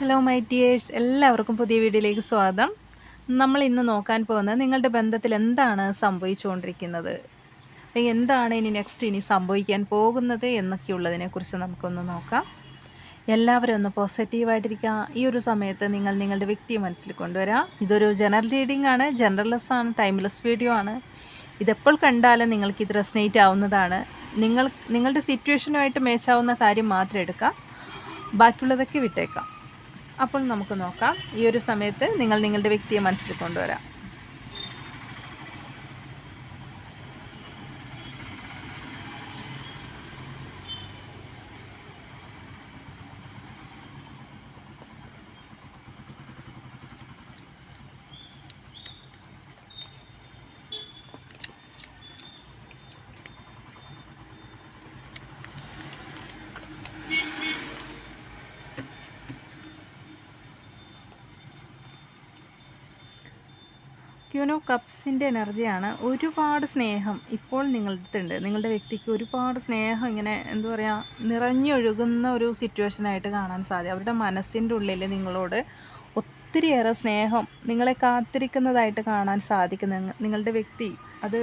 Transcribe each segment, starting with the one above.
Hello my dears എല്ലാവർക്കും പുതിയ വീഡിയോയിലേക്ക് സ്വാഗതം. നമ്മൾ ഇന്ന് നോക്കാൻ പോകുന്നത് നിങ്ങളുടെ ബന്ധത്തിൽ എന്താണ് സംഭവിച്ചുകൊണ്ടിരിക്കുന്നത്? അല്ലെങ്കിൽ എന്താണ് ഇനി നെക്സ്റ്റ് ഇനി സംഭവിക്കാൻ പോകുന്നത് എന്നൊക്കെയുള്ളതിനെക്കുറിച്ച് നമുക്കൊന്ന് നോക്കാം. എല്ലാവരും ഒന്ന് പോസിറ്റീവായിട്ടിരിക്കുക ഈ ഒരു സമയത്ത് നിങ്ങൾ നിങ്ങളുടെ വ്യക്തിയെ മനസ്സിൽ കൊണ്ടുവരാം. ഇതൊരു ജനറൽ റീഡിംഗ് ആണ്. ജനറൽലെസ് ആണ്. ടൈംലെസ് വീഡിയോ ആണ്. ഇതെപ്പോൾ കണ്ടാലും നിങ്ങൾക്ക് ഇത് റെസ്നേറ്റ് ആവുന്നതാണ്. നിങ്ങൾ നിങ്ങളുടെ സിറ്റുവേഷനുമായിട്ട് മേച്ചാവുന്ന കാര്യം മാത്രം എടുക്കാം ബാക്കിയുള്ളതൊക്കെ വിട്ടേക്കാം. അപ്പോൾ നമുക്ക് നോക്കാം. ഈ ഒരു സമയത്ത് നിങ്ങൾ നിങ്ങളുടെ വ്യക്തിയെ മനസ്സിൽ കൊണ്ടുവരാം. കപ്സിന്റെ എനർജിയാണ് ഒരുപാട് സ്നേഹം ഇപ്പോൾ നിങ്ങളുടെ അടുത്തുണ്ട് നിങ്ങളുടെ വ്യക്തിക്ക് ഒരുപാട് സ്നേഹം ഇങ്ങനെ എന്താ പറയുക നിറഞ്ഞൊഴുകുന്ന ഒരു സിറ്റുവേഷനായിട്ട് കാണാൻ സാധിക്കും. അവരുടെ മനസ്സിന്റെ ഉള്ളിൽ നിങ്ങളോട് ഒത്തിരിയേറെ സ്നേഹം നിങ്ങളെ കാത്തിരിക്കുന്നതായിട്ട് കാണാൻ സാധിക്കുന്ന നിങ്ങളുടെ വ്യക്തി അത്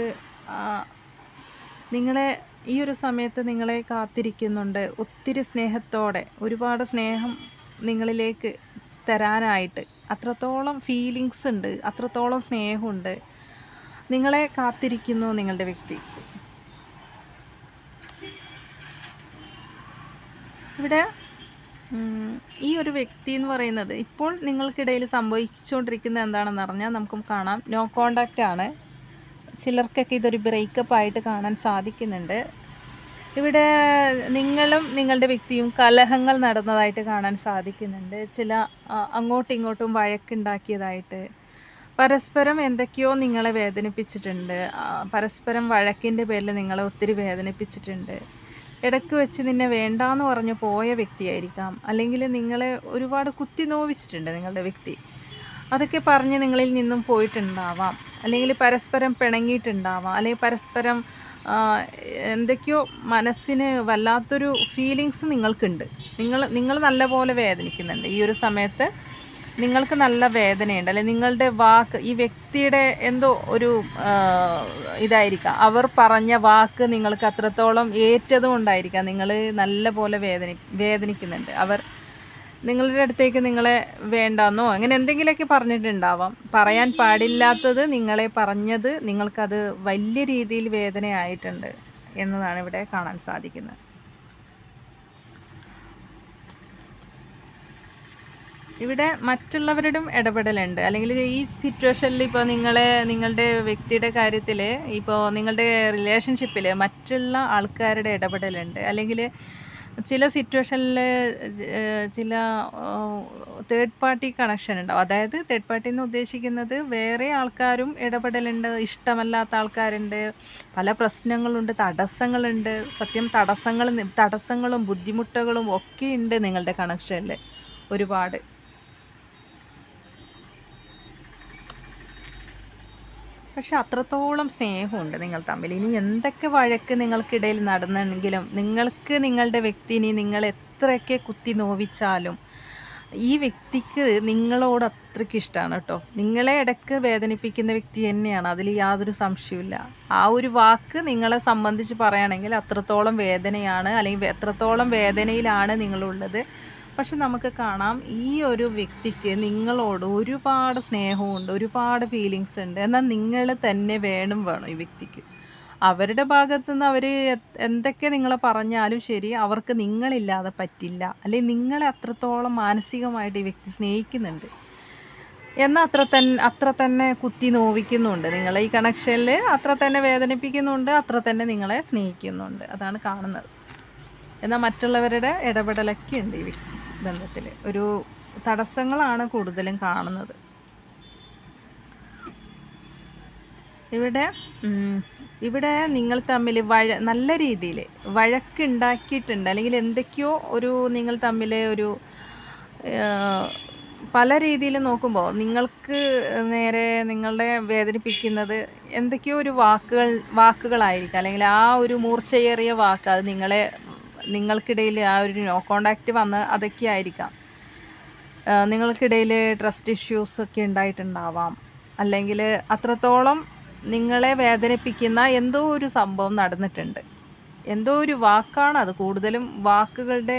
നിങ്ങളെ ഈ ഒരു സമയത്ത് നിങ്ങളെ കാത്തിരിക്കുന്നുണ്ട്. ഒത്തിരി സ്നേഹത്തോടെ ഒരുപാട് സ്നേഹം നിങ്ങളിലേക്ക് തരാനായിട്ട് അത്രത്തോളം ഫീലിങ്സ് ഉണ്ട് അത്രത്തോളം സ്നേഹമുണ്ട്. നിങ്ങളെ കാത്തിരിക്കുന്നു നിങ്ങളുടെ വ്യക്തി. ഇവിടെ ഈ ഒരു വ്യക്തി എന്ന് പറയുന്നത് ഇപ്പോൾ നിങ്ങൾക്കിടയിൽ സംഭവിച്ചുകൊണ്ടിരിക്കുന്നത് എന്താണെന്ന് അറിഞ്ഞാൽ നമുക്ക് കാണാം. നോ കോണ്ടാക്റ്റ് ആണ്. ചിലർക്കൊക്കെ ഇതൊരു ബ്രേക്കപ്പ് ആയിട്ട് കാണാൻ സാധിക്കുന്നുണ്ട്. ഇവിടെ നിങ്ങളും നിങ്ങളുടെ വ്യക്തിയും കലഹങ്ങൾ നടന്നതായിട്ട് കാണാൻ സാധിക്കുന്നുണ്ട്. ചില അങ്ങോട്ടും ഇങ്ങോട്ടും വഴക്കുണ്ടാക്കിയതായിട്ട്. പരസ്പരം എന്തൊക്കെയോ നിങ്ങളെ വേദനിപ്പിച്ചിട്ടുണ്ട്. പരസ്പരം വഴക്കിന്റെ പേരിൽ നിങ്ങളെ ഒത്തിരി വേദനിപ്പിച്ചിട്ടുണ്ട്. ഇടയ്ക്ക് വെച്ച് നിന്നെ വേണ്ടാന്ന് പറഞ്ഞു പോയ വ്യക്തിയായിരിക്കാം. അല്ലെങ്കിൽ നിങ്ങളെ ഒരുപാട് കുത്തി നോവിച്ചിട്ടുണ്ട് നിങ്ങളുടെ വ്യക്തി. അതൊക്കെ പറഞ്ഞ് നിങ്ങളിൽ നിന്നും പോയിട്ടുണ്ടാവാം. അല്ലെങ്കിൽ പരസ്പരം പിണങ്ങിയിട്ടുണ്ടാവാം. അല്ലെങ്കിൽ പരസ്പരം എന്തൊക്കെയോ മനസ്സിന് വല്ലാത്തൊരു ഫീലിങ്സ് നിങ്ങൾക്കുണ്ട്. നിങ്ങൾ നിങ്ങൾ നല്ലപോലെ വേദനിക്കുന്നുണ്ട്. ഈ ഒരു സമയത്ത് നിങ്ങൾക്ക് നല്ല വേദനയുണ്ട്. അല്ലെങ്കിൽ നിങ്ങളുടെ വാക്ക് ഈ വ്യക്തിയുടെ എന്തോ ഒരു ഇതായിരിക്കാം. അവർ പറഞ്ഞ വാക്ക് നിങ്ങൾക്ക് അത്രത്തോളം ഏറ്റതും ഉണ്ടായിരിക്കാം. നിങ്ങൾ നല്ല പോലെ വേദനി വേദനിക്കുന്നുണ്ട്. അവർ നിങ്ങളുടെ അടുത്തേക്ക് നിങ്ങളെ വേണ്ടെന്നോ? അങ്ങനെ എന്തെങ്കിലുമൊക്കെ പറഞ്ഞിട്ടുണ്ടാവാം. പറയാൻ പാടില്ലാത്തത് നിങ്ങളെ പറഞ്ഞത് നിങ്ങൾക്കത് വലിയ രീതിയിൽ വേദനയായിട്ടുണ്ട് എന്നതാണ് ഇവിടെ കാണാൻ സാധിക്കുന്നത്. ഇവിടെ മറ്റുള്ളവരുടെയും ഇടപെടലുണ്ട്. അല്ലെങ്കിൽ ഈ സിറ്റുവേഷനിൽ ഇപ്പോൾ നിങ്ങളെ നിങ്ങളുടെ വ്യക്തിയുടെ കാര്യത്തിൽ ഇപ്പോൾ നിങ്ങളുടെ റിലേഷൻഷിപ്പിൽ മറ്റുള്ള ആൾക്കാരുടെ ഇടപെടലുണ്ട്. അല്ലെങ്കിൽ ചില സിറ്റുവേഷനിൽ ചില തേർഡ് പാർട്ടി കണക്ഷൻ ഉണ്ടാവും. അതായത് തേർഡ് പാർട്ടി എന്ന് ഉദ്ദേശിക്കുന്നത് വേറെ ആൾക്കാരും ഇടപെടലുണ്ട് ഇഷ്ടമല്ലാത്ത ആൾക്കാരുണ്ട് പല പ്രശ്നങ്ങളുണ്ട് തടസ്സങ്ങളുണ്ട്. സത്യം തടസ്സങ്ങൾ തടസ്സങ്ങളും ബുദ്ധിമുട്ടുകളും ഒക്കെ ഉണ്ട് നിങ്ങളുടെ കണക്ഷനിൽ ഒരുപാട്. പക്ഷെ അത്രത്തോളം സ്നേഹമുണ്ട് നിങ്ങൾ തമ്മിൽ. ഇനി എന്തൊക്കെ വഴക്ക് നിങ്ങൾക്കിടയിൽ നടന്നെങ്കിലും നിങ്ങൾക്ക് നിങ്ങളുടെ വ്യക്തി ഇനി നിങ്ങൾ എത്രയൊക്കെ കുത്തി നോവിച്ചാലും ഈ വ്യക്തിക്ക് നിങ്ങളോട് അത്രയ്ക്ക് ഇഷ്ടമാണ് കേട്ടോ. നിങ്ങളെ ഇടയ്ക്ക് വേദനിപ്പിക്കുന്ന വ്യക്തി തന്നെയാണ്. അതിൽ യാതൊരു സംശയവുമില്ല. ആ ഒരു വാക്ക് നിങ്ങളെ സംബന്ധിച്ച് പറയുകയാണെങ്കിൽ അത്രത്തോളം വേദനയാണ് അല്ലെങ്കിൽ എത്രത്തോളം വേദനയിലാണ് നിങ്ങളുള്ളത്. പക്ഷെ നമുക്ക് കാണാം ഈ ഒരു വ്യക്തിക്ക് നിങ്ങളോട് ഒരുപാട് സ്നേഹമുണ്ട് ഒരുപാട് ഫീലിങ്സ് ഉണ്ട്. എന്നാൽ നിങ്ങൾ തന്നെ വേണം വേണം ഈ വ്യക്തിക്ക്. അവരുടെ ഭാഗത്തു നിന്ന് അവർ എന്തൊക്കെ നിങ്ങൾ പറഞ്ഞാലും ശരി അവർക്ക് നിങ്ങളില്ലാതെ പറ്റില്ല. അല്ലെങ്കിൽ നിങ്ങളെ അത്രത്തോളം മാനസികമായിട്ട് ഈ വ്യക്തി സ്നേഹിക്കുന്നുണ്ട്. എന്നാൽ അത്ര തന്നെ അത്ര തന്നെ കുത്തി നോവിക്കുന്നുണ്ട്. നിങ്ങളെ ഈ കണക്ഷനിൽ അത്ര തന്നെ വേദനിപ്പിക്കുന്നുണ്ട് അത്ര തന്നെ നിങ്ങളെ സ്നേഹിക്കുന്നുണ്ട്. അതാണ് കാണുന്നത്. എന്നാൽ മറ്റുള്ളവരുടെ ഇടപെടലൊക്കെ ഉണ്ട് ഈ വ്യക്തി. ബന്ധത്തിൽ. ഒരു തടസ്സങ്ങളാണ് കൂടുതലും കാണുന്നത്. ഇവിടെ ഇവിടെ നിങ്ങൾ തമ്മിൽ വഴ നല്ല രീതിയിൽ വഴക്കുണ്ടാക്കിയിട്ടുണ്ട്. അല്ലെങ്കിൽ എന്തൊക്കെയോ ഒരു നിങ്ങൾ തമ്മിൽ ഒരു പല രീതിയിൽ നോക്കുമ്പോൾ നിങ്ങൾക്ക് നേരെ നിങ്ങളുടെ വേദനിപ്പിക്കുന്നത് എന്തൊക്കെയോ ഒരു വാക്കുകൾ വാക്കുകളായിരിക്കാം. അല്ലെങ്കിൽ ആ ഒരു മൂർച്ചയേറിയ വാക്ക് അത് നിങ്ങളെ നിങ്ങൾക്കിടയിൽ ആ ഒരു നോ കോണ്ടാക്റ്റ് വന്ന് അതൊക്കെ ആയിരിക്കാം നിങ്ങൾക്കിടയിൽ ട്രസ്റ്റ് ഇഷ്യൂസ് ഒക്കെ ഉണ്ടായിട്ടുണ്ടാവാം. അല്ലെങ്കിൽ അത്രത്തോളം നിങ്ങളെ വേദനിപ്പിക്കുന്ന എന്തോ ഒരു സംഭവം നടന്നിട്ടുണ്ട്. എന്തോ ഒരു വാക്കാണ് അത്. കൂടുതലും വാക്കുകളുടെ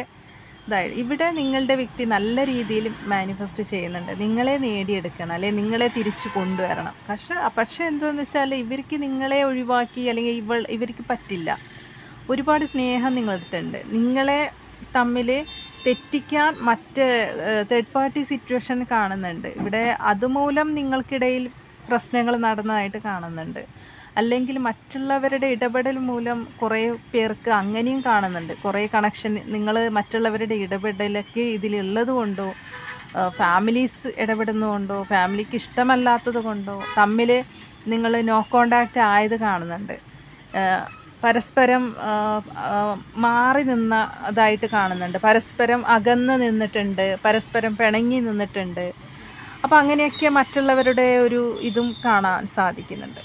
ഇതായി. ഇവിടെ നിങ്ങളുടെ വ്യക്തി നല്ല രീതിയിൽ മാനിഫെസ്റ്റ് ചെയ്യുന്നുണ്ട്. നിങ്ങളെ നേടിയെടുക്കണം. അല്ലെങ്കിൽ നിങ്ങളെ തിരിച്ചു കൊണ്ടുവരണം. പക്ഷെ പക്ഷെ എന്താണെന്ന് വെച്ചാൽ ഇവർക്ക് നിങ്ങളെ ഒഴിവാക്കി അല്ലെങ്കിൽ ഇവൾ ഇവർക്ക് പറ്റില്ല. ഒരുപാട് സ്നേഹം നിങ്ങളടുത്തുണ്ട്. നിങ്ങളെ തമ്മിൽ തെറ്റിക്കാൻ മറ്റ് തേർഡ് പാർട്ടി സിറ്റുവേഷൻ കാണുന്നുണ്ട്. ഇവിടെ അതുമൂലം നിങ്ങൾക്കിടയിൽ പ്രശ്നങ്ങൾ നടന്നതായിട്ട് കാണുന്നുണ്ട്. അല്ലെങ്കിൽ മറ്റുള്ളവരുടെ ഇടപെടൽ മൂലം കുറേ പേർക്ക് അങ്ങനെയും കാണുന്നുണ്ട്. കുറേ കണക്ഷൻ നിങ്ങൾ മറ്റുള്ളവരുടെ ഇടപെടലൊക്കെ ഇതിലുള്ളത് കൊണ്ടോ ഫാമിലീസ് ഇടപെടുന്നതുകൊണ്ടോ ഫാമിലിക്ക് ഇഷ്ടമല്ലാത്തത് കൊണ്ടോ തമ്മിൽ നിങ്ങൾ നോ കോണ്ടാക്റ്റ് ആയത് കാണുന്നുണ്ട്. പരസ്പരം മാറി നിന്നതായിട്ട് കാണുന്നുണ്ട്. പരസ്പരം അകന്ന് നിന്നിട്ടുണ്ട് പരസ്പരം പിണങ്ങി നിന്നിട്ടുണ്ട്. അപ്പോൾ അങ്ങനെയൊക്കെ മറ്റുള്ളവരുടെ ഒരു ഇതും കാണാൻ സാധിക്കുന്നുണ്ട്.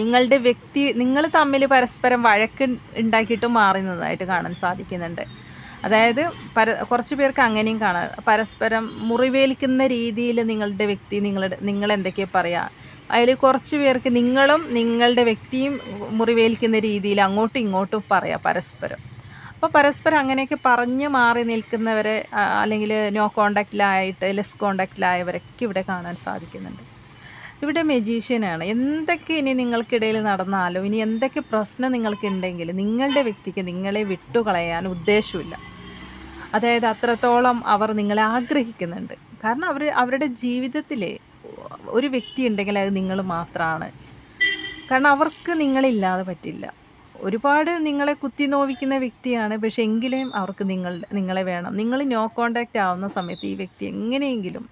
നിങ്ങളുടെ വ്യക്തി നിങ്ങൾ തമ്മിൽ പരസ്പരം വഴക്ക് ഉണ്ടാക്കിയിട്ട് മാറി നിന്നതായിട്ട് കാണാൻ സാധിക്കുന്നുണ്ട്. അതായത് പര കുറച്ച് പേർക്ക് അങ്ങനെയും കാണാം. പരസ്പരം മുറിവേൽക്കുന്ന രീതിയിൽ നിങ്ങളുടെ വ്യക്തി നിങ്ങളുടെ നിങ്ങൾ എന്തൊക്കെയാ പറയുക അതിൽ കുറച്ച് പേർക്ക് നിങ്ങളും നിങ്ങളുടെ വ്യക്തിയും മുറിവേൽക്കുന്ന രീതിയിൽ അങ്ങോട്ടും ഇങ്ങോട്ടും പറയാം പരസ്പരം. അപ്പോൾ പരസ്പരം അങ്ങനെയൊക്കെ പറഞ്ഞ് മാറി നിൽക്കുന്നവരെ അല്ലെങ്കിൽ നോ കോണ്ടാക്റ്റിലായിട്ട് ലെസ് കോണ്ടാക്റ്റിലായവരൊക്കെ ഇവിടെ കാണാൻ സാധിക്കുന്നുണ്ട്. ഇവിടെ മെജീഷ്യനാണ് എന്തൊക്കെ ഇനി നിങ്ങൾക്കിടയിൽ നടന്നാലും ഇനി എന്തൊക്കെ പ്രശ്നം നിങ്ങൾക്കുണ്ടെങ്കിൽ നിങ്ങളുടെ വ്യക്തിക്ക് നിങ്ങളെ വിട്ടുകളയാൻ ഉദ്ദേശമില്ല. അതായത് അത്രത്തോളം അവർ നിങ്ങളെ ആഗ്രഹിക്കുന്നുണ്ട്. കാരണം അവർ അവരുടെ ജീവിതത്തിൽ ഒരു വ്യക്തി ഉണ്ടെങ്കിൽ അത് നിങ്ങൾ മാത്രമാണ് കാരണം അവർക്ക് നിങ്ങളില്ലാതെ പറ്റില്ല. ഒരുപാട് നിങ്ങളെ കുത്തി നോവിക്കുന്ന വ്യക്തിയാണ്. പക്ഷെ എങ്കിലും അവർക്ക് നിങ്ങൾ നിങ്ങളെ വേണം. നിങ്ങൾ നോ കോണ്ടാക്റ്റ് ആവുന്ന സമയത്ത് ഈ വ്യക്തി എങ്ങനെയെങ്കിലും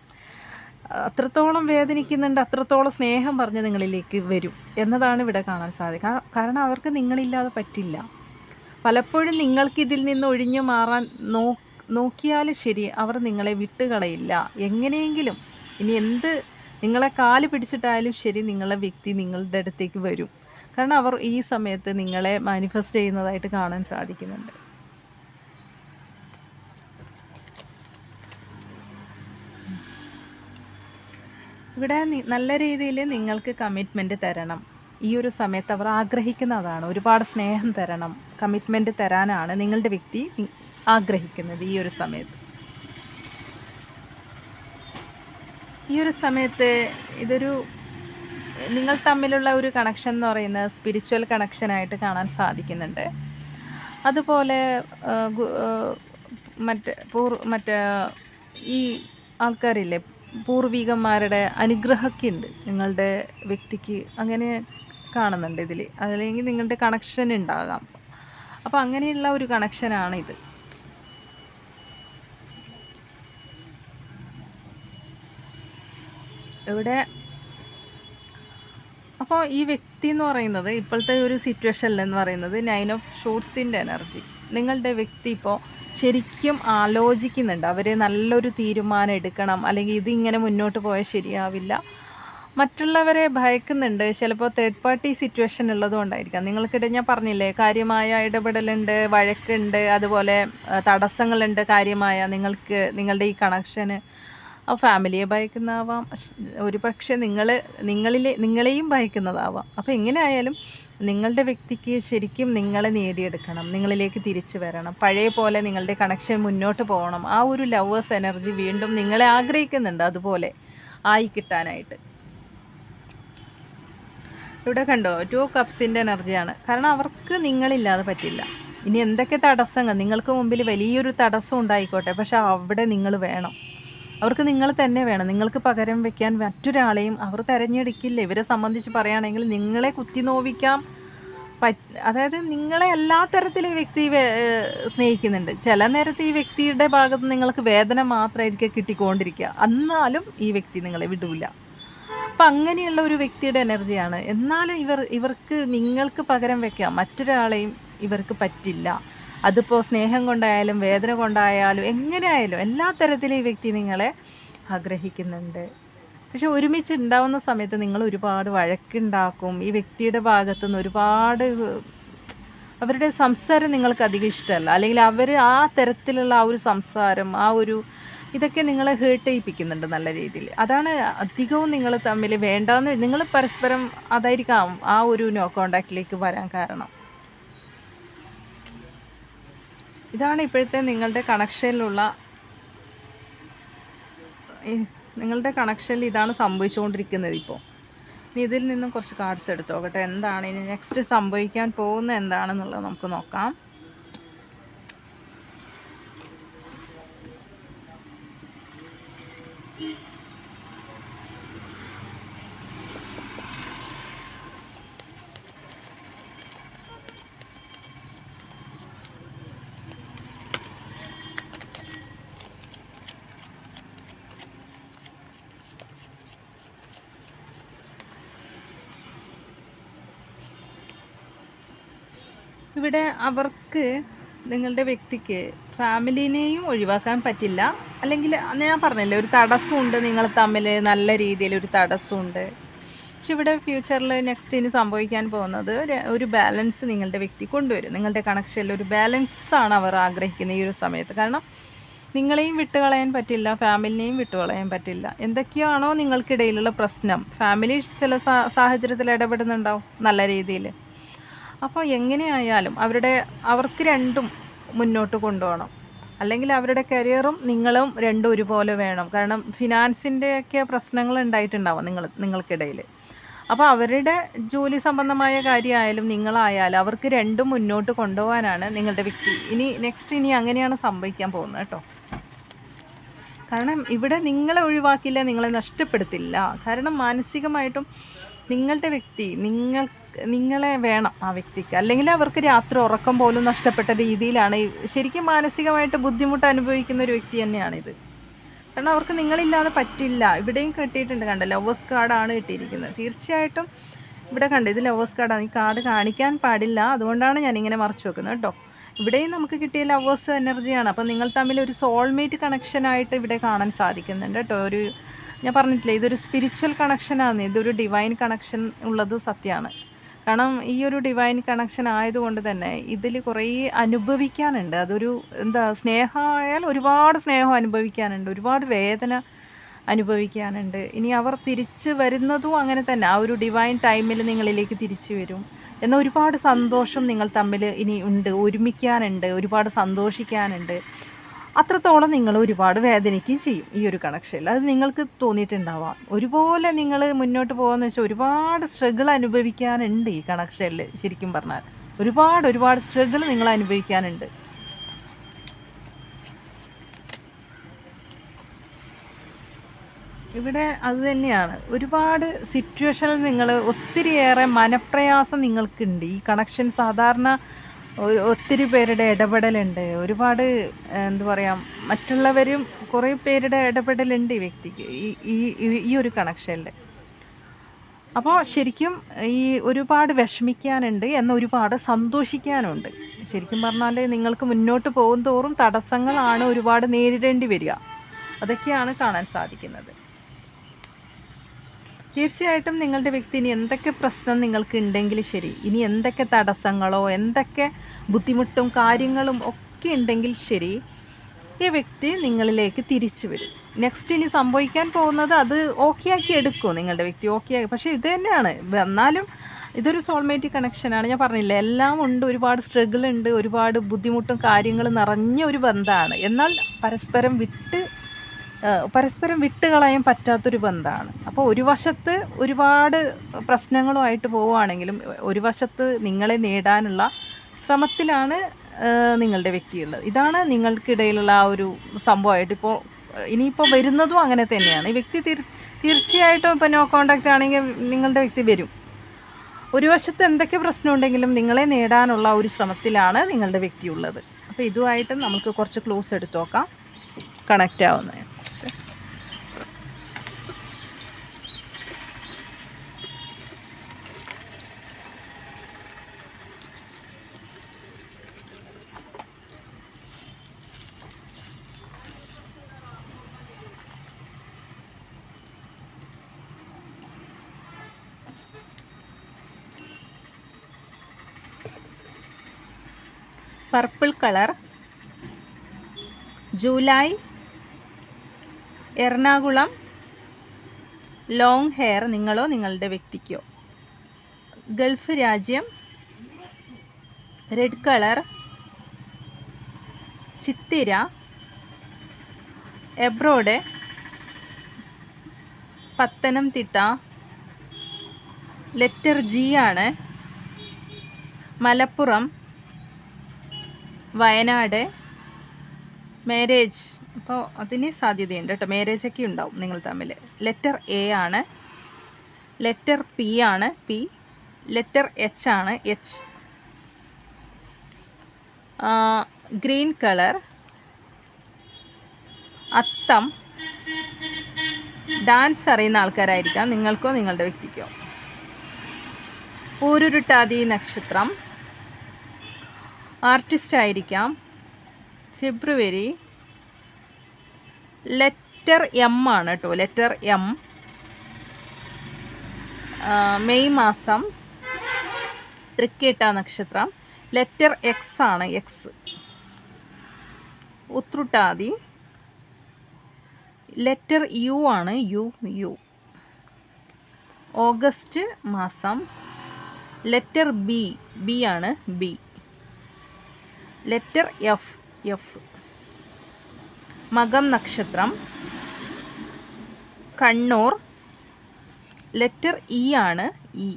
അത്രത്തോളം വേദനിക്കുന്നുണ്ട് അത്രത്തോളം സ്നേഹം പറഞ്ഞ് നിങ്ങളിലേക്ക് വരും എന്നതാണ് ഇവിടെ കാണാൻ സാധിക്കുക കാരണം അവർക്ക് നിങ്ങളില്ലാതെ പറ്റില്ല. പലപ്പോഴും നിങ്ങൾക്ക് ഇതിൽ നിന്ന് ഒഴിഞ്ഞു മാറാൻ നോ നോക്കിയാലും ശരി അവർ നിങ്ങളെ വിട്ടുകളയില്ല. എങ്ങനെയെങ്കിലും ഇനി എന്ത് നിങ്ങളെ കാൽ പിടിച്ചിട്ടായാലും ശരി നിങ്ങളെ വ്യക്തി നിങ്ങളുടെ അടുത്തേക്ക് വരും. കാരണം അവർ ഈ സമയത്ത് നിങ്ങളെ മാനിഫെസ്റ്റ് ചെയ്യുന്നതായിട്ട് കാണാൻ സാധിക്കുന്നുണ്ട്. ഇവിടെ നല്ല രീതിയിൽ നിങ്ങൾക്ക് കമ്മിറ്റ്മെന്റ് തരണം. ഈ ഒരു സമയത്ത് അവർ ആഗ്രഹിക്കുന്നതാണ്. ഒരുപാട് സ്നേഹം തരണം. കമ്മിറ്റ്മെന്റ് തരാനാണ് നിങ്ങളുടെ വ്യക്തി ആഗ്രഹിക്കുന്നത് ഈ ഒരു സമയത്ത്? ഈ ഒരു സമയത്ത് ഇതൊരു നിങ്ങൾ തമ്മിലുള്ള ഒരു കണക്ഷൻ എന്ന് പറയുന്നത് സ്പിരിച്വൽ കണക്ഷനായിട്ട് കാണാൻ സാധിക്കുന്നുണ്ട്. അതുപോലെ മറ്റ് പൂർ മറ്റേ ഈ ആൾക്കാരില്ലേ പൂർവികന്മാരുടെ അനുഗ്രഹമൊക്കെ ഉണ്ട്. നിങ്ങളുടെ വ്യക്തിക്ക് അങ്ങനെ കാണുന്നുണ്ട് ഇതിൽ അല്ലെങ്കിൽ നിങ്ങളുടെ കണക്ഷൻ ഉണ്ടാകാം. അപ്പോൾ അങ്ങനെയുള്ള ഒരു കണക്ഷനാണ് ഇത്. ഇവിടെ അപ്പോൾ ഈ വ്യക്തി എന്ന് പറയുന്നത് ഇപ്പോഴത്തെ ഒരു സിറ്റുവേഷനിലെന്ന് പറയുന്നത് നയൻ ഓഫ് ഷൂട്ട്സിന്റെ എനർജി നിങ്ങളുടെ വ്യക്തി ഇപ്പോൾ ശരിക്കും ആലോചിക്കുന്നുണ്ട്. അവർ നല്ലൊരു തീരുമാനം എടുക്കണം. അല്ലെങ്കിൽ ഇതിങ്ങനെ മുന്നോട്ട് പോയാൽ ശരിയാവില്ല. മറ്റുള്ളവരെ ഭയക്കുന്നുണ്ട്. ചിലപ്പോൾ തേർഡ് പാർട്ടി സിറ്റുവേഷൻ ഉള്ളതുകൊണ്ടായിരിക്കാം നിങ്ങൾക്കിടെ ഞാൻ പറഞ്ഞില്ലേ കാര്യമായ ഇടപെടലുണ്ട് വഴക്കുണ്ട് അതുപോലെ തടസ്സങ്ങളുണ്ട് കാര്യമായ നിങ്ങൾക്ക് നിങ്ങളുടെ ഈ കണക്ഷന് ആ ഫാമിലിയെ ഭയക്കുന്നതാവാം. ഒരു പക്ഷേ നിങ്ങൾ നിങ്ങളിലെ നിങ്ങളെയും ഭയക്കുന്നതാവാം. അപ്പോൾ എങ്ങനെയായാലും നിങ്ങളുടെ വ്യക്തിക്ക് ശരിക്കും നിങ്ങളെ നേടിയെടുക്കണം. നിങ്ങളിലേക്ക് തിരിച്ചു വരണം. പഴയ പോലെ നിങ്ങളുടെ കണക്ഷൻ മുന്നോട്ട് പോകണം. ആ ഒരു ലവേഴ്സ് എനർജി വീണ്ടും നിങ്ങളെ ആഗ്രഹിക്കുന്നുണ്ട് അതുപോലെ ആയി കിട്ടാനായിട്ട്. ഇവിടെ കണ്ടോ ടു കപ്സിന്റെ എനർജിയാണ് കാരണം അവർക്ക് നിങ്ങളില്ലാതെ പറ്റില്ല. ഇനി എന്തൊക്കെ തടസ്സങ്ങൾ? നിങ്ങൾക്ക് മുമ്പിൽ വലിയൊരു തടസ്സം ഉണ്ടായിക്കോട്ടെ. പക്ഷെ അവിടെ നിങ്ങൾ വേണം. അവർക്ക് നിങ്ങൾ തന്നെ വേണം. നിങ്ങൾക്ക് പകരം വെക്കാൻ മറ്റൊരാളെയും അവർ തിരഞ്ഞെടുക്കില്ല. ഇവരെ സംബന്ധിച്ച് പറയുകയാണെങ്കിൽ നിങ്ങളെ കുത്തി നോവിക്കാം അതായത് നിങ്ങളെ എല്ലാ തരത്തിലും ഈ വ്യക്തി സ്നേഹിക്കുന്നുണ്ട്. ചില നേരത്ത് ഈ വ്യക്തിയുടെ ഭാഗത്ത് നിങ്ങൾക്ക് വേദന മാത്രമായിരിക്കും കിട്ടിക്കൊണ്ടിരിക്കുക. എന്നാലും ഈ വ്യക്തി നിങ്ങളെ വിടൂല. അപ്പം അങ്ങനെയുള്ള ഒരു വ്യക്തിയുടെ എനർജിയാണ്. എന്നാലും ഇവർ ഇവർക്ക് നിങ്ങൾക്ക് പകരം വെക്കാം മറ്റൊരാളെയും ഇവർക്ക് പറ്റില്ല. അതിപ്പോൾ സ്നേഹം കൊണ്ടായാലും വേദന കൊണ്ടായാലും എങ്ങനെയായാലും എല്ലാ തരത്തിലും ഈ വ്യക്തി നിങ്ങളെ ആഗ്രഹിക്കുന്നുണ്ട്. പക്ഷെ ഒരുമിച്ച് ഉണ്ടാവുന്ന സമയത്ത് നിങ്ങൾ ഒരുപാട് വഴക്കുണ്ടാക്കും. ഈ വ്യക്തിയുടെ ഭാഗത്തു നിന്ന് ഒരുപാട് അവരുടെ സംസാരം നിങ്ങൾക്ക് അധികം ഇഷ്ടമല്ല. അല്ലെങ്കിൽ അവർ ആ തരത്തിലുള്ള ആ ഒരു സംസാരം ആ ഒരു ഇതൊക്കെ നിങ്ങളെ ഹേർട്ട് ചെയ്യിപ്പിക്കുന്നുണ്ട് നല്ല രീതിയിൽ. അതാണ് അധികവും നിങ്ങൾ തമ്മിൽ വേണ്ടാന്ന് നിങ്ങൾ പരസ്പരം അതായിരിക്കാം ആ ഒരു നോ കോണ്ടാക്റ്റിലേക്ക് വരാൻ കാരണം. ഇതാണ് ഇപ്പോഴത്തെ നിങ്ങളുടെ കണക്ഷനിലുള്ള നിങ്ങളുടെ കണക്ഷനിൽ ഇതാണ് സംഭവിച്ചുകൊണ്ടിരിക്കുന്നത് ഇപ്പോൾ. ഇനി ഇതിൽ നിന്നും കുറച്ച് കാർഡ്സ് എടുത്തു നോക്കട്ടെ. എന്താണ് ഇനി നെക്സ്റ്റ് സംഭവിക്കാൻ പോകുന്ന എന്താണെന്നുള്ളത് നമുക്ക് നോക്കാം. ഇവിടെ അവർക്ക് നിങ്ങളുടെ വ്യക്തിക്ക് ഫാമിലിനെയും ഒഴിവാക്കാൻ പറ്റില്ല. അല്ലെങ്കിൽ ഞാൻ പറഞ്ഞില്ലേ ഒരു തടസ്സമുണ്ട് നിങ്ങൾ തമ്മിൽ നല്ല രീതിയിൽ ഒരു തടസ്സമുണ്ട്. പക്ഷെ ഇവിടെ ഫ്യൂച്ചറിൽ നെക്സ്റ്റ് ഇനി സംഭവിക്കാൻ പോകുന്നത് ഒരു- ബാലൻസ് നിങ്ങളുടെ വ്യക്തി കൊണ്ടുവരും. നിങ്ങളുടെ കണക്ഷനിൽ ഒരു ബാലൻസ് ആണ് അവർ ആഗ്രഹിക്കുന്നത് ഈ ഒരു സമയത്ത്. കാരണം നിങ്ങളെയും വിട്ടുകളയാൻ പറ്റില്ല ഫാമിലിനെയും വിട്ടുകളയാൻ പറ്റില്ല. എന്തൊക്കെയാണോ നിങ്ങൾക്കിടയിലുള്ള പ്രശ്നം. ഫാമിലി ചില സാഹചര്യത്തിൽ ഇടപെടുന്നുണ്ടാവും നല്ല രീതിയിൽ. അപ്പോൾ എങ്ങനെയായാലും അവരുടെ അവർക്ക് രണ്ടും മുന്നോട്ട് കൊണ്ടുപോകണം. അല്ലെങ്കിൽ അവരുടെ കരിയറും നിങ്ങളും രണ്ടും ഒരുപോലെ വേണം. കാരണം ഫിനാൻസിന്റെയൊക്കെ പ്രശ്നങ്ങൾ ഉണ്ടായിട്ടുണ്ടാവും നിങ്ങൾ നിങ്ങൾക്കിടയിൽ അപ്പോൾ അവരുടെ ജോലി സംബന്ധമായ കാര്യമായാലും നിങ്ങളായാലും അവർക്ക് രണ്ടും മുന്നോട്ട് കൊണ്ടുപോകാനാണ് നിങ്ങളുടെ വ്യക്തി. ഇനി നെക്സ്റ്റ് ഇനി അങ്ങനെയാണ് സംഭവിക്കാൻ പോകുന്നത് കേട്ടോ. കാരണം ഇവിടെ നിങ്ങളെ ഒഴിവാക്കില്ല നിങ്ങളെ നഷ്ടപ്പെടുത്തില്ല. കാരണം മാനസികമായിട്ടും നിങ്ങളുടെ വ്യക്തി നിങ്ങൾ നിങ്ങളെ വേണം ആ വ്യക്തിക്ക്. അല്ലെങ്കിൽ അവർക്ക് രാത്രി ഉറക്കം പോലും നഷ്ടപ്പെട്ട രീതിയിലാണ് ശരിക്കും മാനസികമായിട്ട് ബുദ്ധിമുട്ട് അനുഭവിക്കുന്ന ഒരു വ്യക്തി തന്നെയാണിത്. കാരണം അവർക്ക് നിങ്ങളില്ലാതെ പറ്റില്ല. ഇവിടെയും കിട്ടിയിട്ടുണ്ട് കണ്ട? ലവേഴ്സ് കാർഡാണ് കിട്ടിയിരിക്കുന്നത്. തീർച്ചയായിട്ടും ഇവിടെ കണ്ട? ഇത് ലവേഴ്സ് കാർഡാണ് ഈ കാർഡ് കാണിക്കാൻ പാടില്ല. അതുകൊണ്ടാണ് ഞാനിങ്ങനെ മറച്ചു വെക്കുന്നത് കേട്ടോ. ഇവിടെയും നമുക്ക് കിട്ടിയ ലവേഴ്സ് എനർജിയാണ് അപ്പോൾ നിങ്ങൾ തമ്മിൽ ഒരു സോൾമേറ്റ് കണക്ഷനായിട്ട് ഇവിടെ കാണാൻ സാധിക്കുന്നുണ്ട് കേട്ടോ. ഒരു ഞാൻ പറഞ്ഞിട്ടില്ലേ ഇതൊരു സ്പിരിച്വൽ കണക്ഷനാണ് ഇതൊരു ഡിവൈൻ കണക്ഷൻ ഉള്ളത് സത്യമാണ്. കാരണം ഈ ഒരു ഡിവൈൻ കണക്ഷൻ ആയതുകൊണ്ട് തന്നെ ഇതിൽ കുറേ അനുഭവിക്കാനുണ്ട്. അതൊരു എന്താ സ്നേഹമായാൽ ഒരുപാട് സ്നേഹം അനുഭവിക്കാനുണ്ട്. ഒരുപാട് വേദന അനുഭവിക്കാനുണ്ട്. ഇനി അവർ തിരിച്ച് വരുന്നതും അങ്ങനെ തന്നെ. ആ ഒരു ഡിവൈൻ ടൈമിൽ നിങ്ങളിലേക്ക് തിരിച്ചു വരും. എന്ന ഒരുപാട് സന്തോഷം നിങ്ങൾ തമ്മിൽ ഇനി ഉണ്ട്. ഒരുമിക്കാനുണ്ട്. ഒരുപാട് സന്തോഷിക്കാനുണ്ട്. അത്രത്തോളം നിങ്ങൾ ഒരുപാട് വേദനിക്കുകയും ചെയ്യും ഈ ഒരു കണക്ഷനിൽ അത് നിങ്ങൾക്ക് തോന്നിയിട്ടുണ്ടാവാം. ഒരുപോലെ നിങ്ങൾ മുന്നോട്ട് പോകാമെന്ന് വെച്ചാൽ ഒരുപാട് സ്ട്രഗിൾ അനുഭവിക്കാനുണ്ട് ഈ കണക്ഷനിൽ ശരിക്കും പറഞ്ഞാൽ. ഒരുപാട് ഒരുപാട് സ്ട്രഗിൾ നിങ്ങൾ അനുഭവിക്കാനുണ്ട്. ഇവിടെ അത് തന്നെയാണ്. ഒരുപാട് സിറ്റുവേഷനിൽ നിങ്ങൾ ഒത്തിരിയേറെ മനപ്രയാസം നിങ്ങൾക്കുണ്ട്. ഈ കണക്ഷൻ സാധാരണ ഒത്തിരി പേരുടെ ഇടപെടലുണ്ട്. ഒരുപാട് എന്താ പറയുക മറ്റുള്ളവരും കുറേ പേരുടെ ഇടപെടലുണ്ട് ഈ വ്യക്തിക്ക് ഈ ഈ- ഒരു കണക്ഷനിൽ അപ്പോൾ ശരിക്കും ഈ ഒരുപാട് വിഷമിക്കാനുണ്ട് എന്നാൽ ഒരുപാട് സന്തോഷിക്കാനുണ്ട്. ശരിക്കും പറഞ്ഞാൽ നിങ്ങൾക്ക് മുന്നോട്ട് പോകും തോറും തടസ്സങ്ങളാണ് ഒരുപാട് നേരിടേണ്ടി വരിക. അതൊക്കെയാണ് കാണാൻ സാധിക്കുന്നത്. തീർച്ചയായിട്ടും നിങ്ങളുടെ വ്യക്തി ഇനി എന്തൊക്കെ പ്രശ്നം നിങ്ങൾക്ക് ഉണ്ടെങ്കിൽ ശരി. ഇനി എന്തൊക്കെ തടസ്സങ്ങളോ എന്തൊക്കെ ബുദ്ധിമുട്ടും കാര്യങ്ങളും ഒക്കെ ഉണ്ടെങ്കിൽ ശരി ഈ വ്യക്തി നിങ്ങളിലേക്ക് തിരിച്ചു വരും. നെക്സ്റ്റ് ഇനി സംഭവിക്കാൻ പോകുന്നത് അത് ഓക്കെ ആക്കി എടുക്കും. നിങ്ങളുടെ വ്യക്തി ഓക്കെ ആക്കി പക്ഷേ ഇത് തന്നെയാണ്. എന്നാലും ഇതൊരു സോൾമേറ്റ് കണക്ഷനാണ് ഞാൻ പറഞ്ഞില്ല എല്ലാം ഉണ്ട്. ഒരുപാട് സ്ട്രഗിൾ ഉണ്ട്. ഒരുപാട് ബുദ്ധിമുട്ടും കാര്യങ്ങളും നിറഞ്ഞ ഒരു ബന്ധമാണ്. എന്നാൽ പരസ്പരം വിട്ട് പരസ്പരം വിട്ടുകളയാൻ പറ്റാത്തൊരു ബന്ധമാണ് അപ്പോൾ ഒരു വശത്ത് ഒരുപാട് പ്രശ്നങ്ങളുമായിട്ട് പോവുകയാണെങ്കിലും ഒരു വശത്ത് നിങ്ങളെ നേടാനുള്ള ശ്രമത്തിലാണ് നിങ്ങളുടെ വ്യക്തിയുള്ളത്. ഇതാണ് നിങ്ങൾക്കിടയിലുള്ള ആ ഒരു സംഭവമായിട്ട് ഇപ്പോൾ ഇനിയിപ്പോൾ വരുന്നതും അങ്ങനെ തന്നെയാണ്. ഈ വ്യക്തി തീർ തീർച്ചയായിട്ടും ഇപ്പോൾ നോ കോണ്ടാക്റ്റ് ആണെങ്കിൽ നിങ്ങളുടെ വ്യക്തി വരും. ഒരു വശത്ത് എന്തൊക്കെ പ്രശ്നമുണ്ടെങ്കിലും നിങ്ങളെ നേടാനുള്ള ഒരു ശ്രമത്തിലാണ് നിങ്ങളുടെ വ്യക്തിയുള്ളത്. അപ്പോൾ ഇതുമായിട്ട് നമുക്ക് കുറച്ച് ക്ലോസ് എടുത്തു നോക്കാം. കണക്റ്റ് ആവുന്നത് purple colour. July Ernakulam long hair നിങ്ങളോ നിങ്ങളുടെ വ്യക്തിക്കോ. ഗൾഫ് രാജ്യം red colour. Chithira abroad Pathanamthitta. Letter G ആണ്. മലപ്പുറം വയനാട് മാരേജ് അപ്പോൾ അതിന് സാധ്യതയുണ്ട് കേട്ടോ. മാരേജൊക്കെ ഉണ്ടാവും നിങ്ങൾ തമ്മിൽ ലെറ്റർ എ ആണ്. ലെറ്റർ പി ആണ്. പി ലെറ്റർ എച്ച് ആണ്. H green colour Atham. Dance അറിയുന്ന ആൾക്കാരായിരിക്കാം നിങ്ങൾക്കോ നിങ്ങളുടെ വ്യക്തിക്കോ. പൂരുരുട്ടാതി നക്ഷത്രം. ആർട്ടിസ്റ്റ് ആയിരിക്കാം ഫെബ്രുവരി. ലെറ്റർ എം ആണ് കേട്ടോ ലെറ്റർ എം. മെയ് മാസം. തൃക്കേട്ട നക്ഷത്രം. ലെറ്റർ എക്സ് ആണ്. എക്സ് ഉത്രുട്ടാതി. ലെറ്റർ യു ആണ്. യു യു ഓഗസ്റ്റ് മാസം. ലെറ്റർ ബി ബി ആണ്. B letter F F. Makam നക്ഷത്രം. കണ്ണൂർ. ലെറ്റർ ഇ ആണ് ഇ.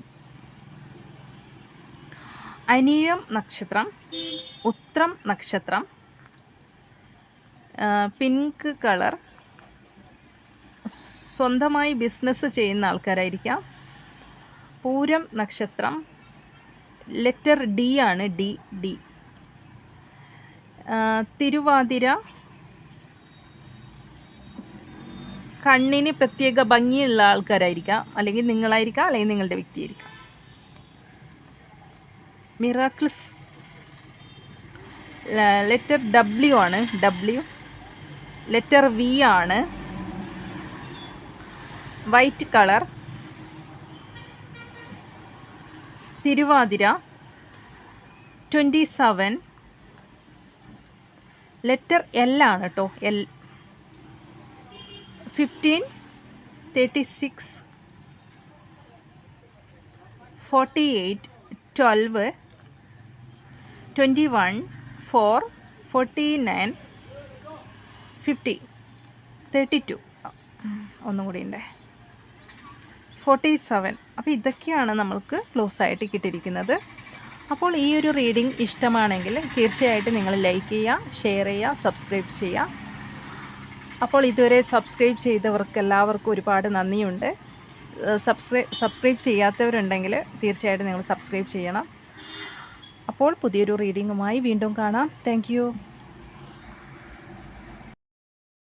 അനിയം നക്ഷത്രം ഉത്രം നക്ഷത്രം പിങ്ക് കളർ. സ്വന്തമായി ബിസിനസ് ചെയ്യുന്ന ആൾക്കാരായിരിക്കാം. പൂരം നക്ഷത്രം. ലെറ്റർ ഡി ആണ് ഡി ഡി. തിരുവാതിര. കണ്ണിന് പ്രത്യേക ഭംഗിയുള്ള ആൾക്കാരായിരിക്കാം. അല്ലെങ്കിൽ നിങ്ങളായിരിക്കാം അല്ലെങ്കിൽ നിങ്ങളുടെ വ്യക്തിയായിരിക്കാം. മിറാക്കിൾസ് ലെറ്റർ ഡബ്ല്യു ആണ്. ഡബ്ല്യു ലെറ്റർ വി ആണ്. White colour Thiruvathira. Twenty seven letter L ആണ് കേട്ടോ L fifteen thirty six forty eight twelve twenty one four forty nine fifty thirty two ഒന്നും കൂടി ഉണ്ടേ ഫോർട്ടി സെവൻ അപ്പോൾ ഇതൊക്കെയാണ് നമ്മൾക്ക് ക്ലോസ് ആയിട്ട് കിട്ടിയിരിക്കുന്നത്. അപ്പോൾ ഈ ഒരു റീഡിംഗ് ഇഷ്ടമാണെങ്കിൽ തീർച്ചയായിട്ടും നിങ്ങൾ ലൈക്ക് ചെയ്യുക ഷെയർ ചെയ്യുക സബ്സ്ക്രൈബ് ചെയ്യുക. അപ്പോൾ ഇതുവരെ സബ്സ്ക്രൈബ് ചെയ്തവർക്ക് എല്ലാവർക്കും ഒരുപാട് നന്ദിയുണ്ട്. സബ്സ്ക്രൈബ് സബ്സ്ക്രൈബ് ചെയ്യാത്തവരുണ്ടെങ്കിൽ തീർച്ചയായിട്ടും നിങ്ങൾ സബ്സ്ക്രൈബ് ചെയ്യണം. അപ്പോൾ പുതിയൊരു റീഡിങ്ങുമായി വീണ്ടും കാണാം. താങ്ക്